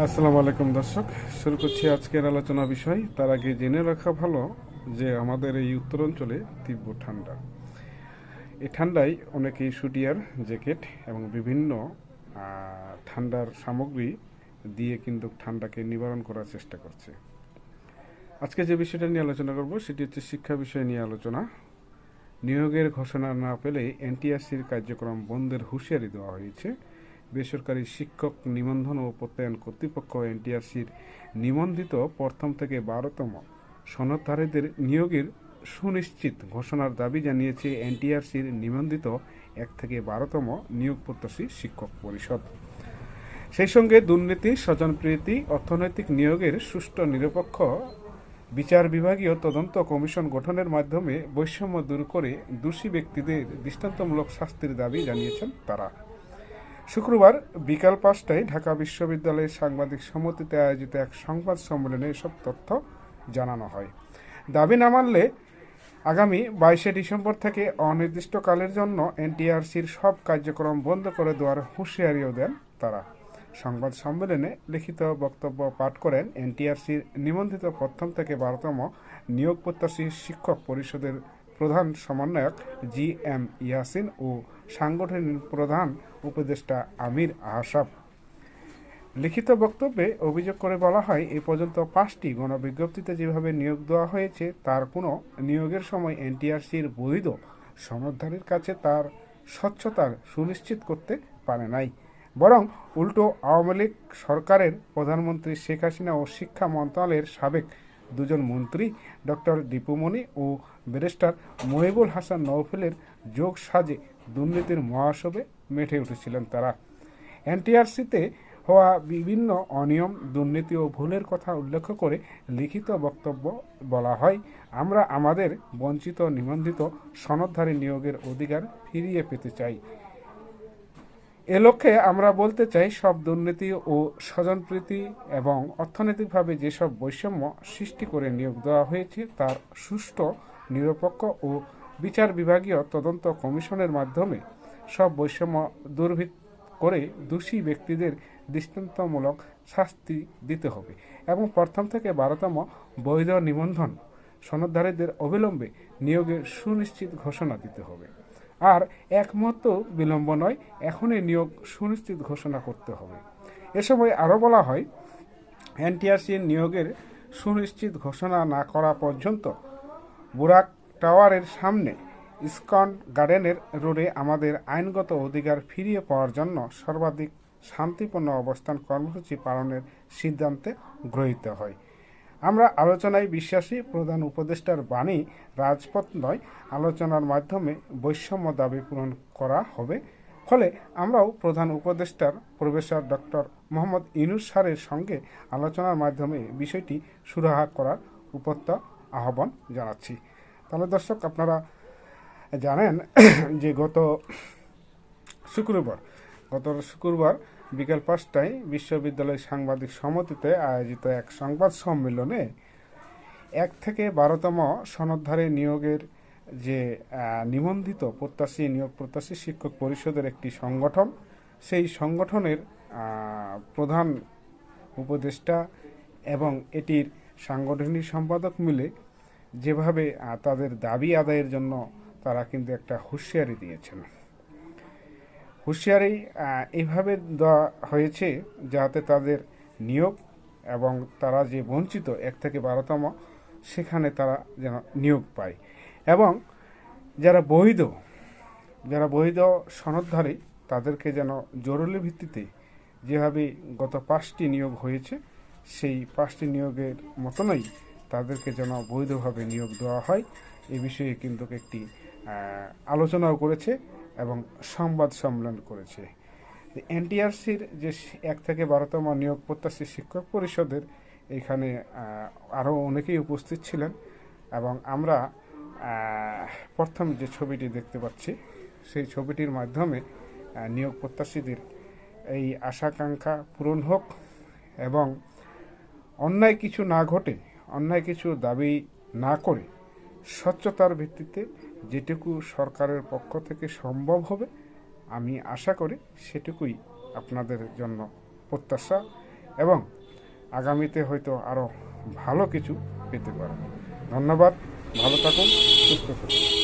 আসসালামু আলাইকুম দর্শক, শুরু করছি আজকের আলোচনা বিষয়। তার আগে জেনে রাখা ভালো যে আমাদের এই উত্তরাঞ্চলে তীব্র ঠান্ডা। এই ঠান্ডায় অনেকেই সুটিয়ার, জ্যাকেট এবং বিভিন্ন ঠান্ডার সামগ্রী দিয়ে কিন্তু ঠান্ডাকে নিবারণ করার চেষ্টা করছে। আজকে যে বিষয়টা নিয়ে আলোচনা করব, সেটি হচ্ছে শিক্ষা বিষয় নিয়ে আলোচনা। নিয়োগের ঘোষণা না পেলে এনটিআরসির কার্যক্রম বন্ধের হুঁশিয়ারি দেওয়া হয়েছে। বেসরকারি শিক্ষক নিবন্ধন ও প্রত্যয়ন কর্তৃপক্ষ এনটিআরসির নিবন্ধিত প্রথম থেকে বারোতম সনদধারীদের নিয়োগের সুনিশ্চিত ঘোষণার দাবি জানিয়েছে এনটিআরসির নিবন্ধিত এক থেকে বারোতম নিয়োগ প্রত্যাশী শিক্ষক পরিষদ। সেই সঙ্গে দুর্নীতি, স্বজনপ্রীতি, অর্থনৈতিক নিয়োগের সুষ্ঠু নিরপেক্ষ বিচার বিভাগীয় তদন্ত কমিশন গঠনের মাধ্যমে বৈষম্য দূর করে দোষী ব্যক্তিদের দৃষ্টান্তমূলক শাস্তির দাবি জানিয়েছেন তারা। শুক্রবার বিকাল পাঁচটায় ঢাকা বিশ্ববিদ্যালয়ের সাংবাদিক সমিতিতে আয়োজিত এক সংবাদ সম্মেলনে এসব তথ্য জানানো হয়। দাবি না মানলে আগামী বাইশে ডিসেম্বর থেকে অনির্দিষ্টকালের জন্য এনটিআরসির সব কার্যক্রম বন্ধ করে দেওয়ার হুঁশিয়ারিও দেন তারা। সংবাদ সম্মেলনে লিখিত বক্তব্য পাঠ করেন এনটিআরসির নিবন্ধিত প্রথম থেকে বারোতম নিয়োগ প্রত্যাশী শিক্ষক পরিষদের প্রধান সমন্বয়ক জি এম ইয়াসিন ও সাংগঠনিক প্রধান উপদেষ্টা আমির আহসাব লিখিত বক্তব্যে অভিযোগ করে বলা হয়, এ পর্যন্ত পাঁচটি গণবিজ্ঞপ্তিতে যেভাবে নিয়োগ দেওয়া হয়েছে, তার কোনো নিয়োগের সময় এনটিআরসির বৈধ সনদধারীর কাছে তার স্বচ্ছতার সুনিশ্চিত করতে পারে নাই। বরং উল্টো আওয়ামী লীগ সরকারের প্রধানমন্ত্রী শেখ হাসিনা ও শিক্ষা মন্ত্রণালয়ের সাবেক দুজন মন্ত্রী, ডক্টর দীপুমণি ও ব্যারিস্টার মহিবুল হাসান নওফেলের যোগ সাজে দুর্নীতির মহাসবে মেঠে উঠেছিলেন তারা। এনটিআরসিতে হওয়া বিভিন্ন অনিয়ম, দুর্নীতি ও ভুলের কথা উল্লেখ করে লিখিত বক্তব্য বলা হয়, আমরা আমাদের বঞ্চিত, নিবন্ধিত সনদধারী নিয়োগের অধিকার ফিরিয়ে পেতে চাই। এ লক্ষ্যে আমরা বলতে চাই, সব দুর্নীতি ও স্বজনপ্রীতি এবং অর্থনৈতিকভাবে যেসব বৈষম্য সৃষ্টি করে নিয়োগ দেওয়া হয়েছে, তার সুষ্ঠু, নিরপেক্ষ ও বিচার বিভাগীয় তদন্ত কমিশনের মাধ্যমে সব বৈষম্য দুর্ভিত করে দোষী ব্যক্তিদের দৃষ্টান্তমূলক শাস্তি দিতে হবে এবং প্রথম থেকে বারোতম বৈধ নিবন্ধন সনদধারীদের অবিলম্বে নিয়োগের সুনিশ্চিত ঘোষণা দিতে হবে। আর একমাত্র বিলম্ব নয়, এখনই নিয়োগ সুনিশ্চিত ঘোষণা করতে হবে। এ সময় আরও বলা হয় এনটিআরসি নিয়োগের সুনিশ্চিত ঘোষণা না করা পর্যন্ত বুরাক টাওয়ারের সামনে ইসকন গার্ডেনের রোডে আমাদের আইনগত অধিকার ফিরিয়ে পাওয়ার জন্য সর্বাধিক শান্তিপূর্ণ অবস্থান কর্মসূচি পালনের সিদ্ধান্তে গৃহীত হয়। আমরা আলোচনায় বিশ্বাসী প্রধান উপদেষ্টার বাণী রাজপথ নয়, আলোচনার মাধ্যমে বৈষম্য দাবি পূরণ করা হবে। ফলে আমরাও প্রধান উপদেষ্টার প্রফেসর ডক্টর মোহাম্মদ ইনুস স্যারের সঙ্গে আলোচনার মাধ্যমে বিষয়টি সুরাহা করার উপত্য আহ্বান জানাচ্ছি। তাহলে দর্শক, আপনারা জানেন যে গত শুক্রবার গত শুক্রবার বিকেল পাঁচটায় বিশ্ববিদ্যালয় সাংবাদিক সমিতিতে আয়োজিত এক সংবাদ সম্মেলনে এক থেকে বারোতম সনদধারী নিয়োগের যে নিবন্ধিত প্রত্যাশী, নিয়োগ প্রত্যাশী শিক্ষক পরিষদের একটি সংগঠন, সেই সংগঠনের প্রধান উপদেষ্টা এবং এটির সাংগঠনিক সম্পাদক মিলে যেভাবে তাদের দাবি আদায়ের জন্য তারা কিন্তু একটা হুঁশিয়ারি দিয়েছেন। হুঁশিয়ারি এইভাবে দেওয়া হয়েছে যাতে তাদের নিয়োগ এবং তারা যে বঞ্চিত এক থেকে বারোতম, সেখানে তারা যেন নিয়োগ পায়। এবং যারা বৈধ যারা বৈধ সনদধারী, তাদেরকে যেন জরুরি ভিত্তিতে যেভাবে গত পাঁচটি নিয়োগ হয়েছে, সেই পাঁচটি নিয়োগের মতনই তাদেরকে যেন বৈধভাবে নিয়োগ দেওয়া হয়। এ বিষয়ে কিন্তু একটি আলোচনাও করেছে। এবং সংবাদ সম্মেলন করেছে। এনটিআরসির যে এক থেকে বারোতম নিয়োগ প্রত্যাশী শিক্ষক পরিষদের এখানে আরও অনেকেই উপস্থিত ছিলেন এবং আমরা প্রথম যে ছবিটি দেখতে পাচ্ছি, সেই ছবিটির মাধ্যমে নিয়োগ প্রত্যাশীদের এই আশাকাঙ্ক্ষা পূরণ হোক এবং অন্যায় কিছু না ঘটে, অন্যায় কিছু দাবি না করে স্বচ্ছতার ভিত্তিতে যেটুকু সরকারের পক্ষ থেকে সম্ভব হবে, আমি আশা করি সেটুকুই আপনাদের জন্য প্রত্যাশা এবং আগামীতে হয়তো আরও ভালো কিছু পেতে পারেন ধন্যবাদ, ভালো থাকুন, সুস্থ থাকুন।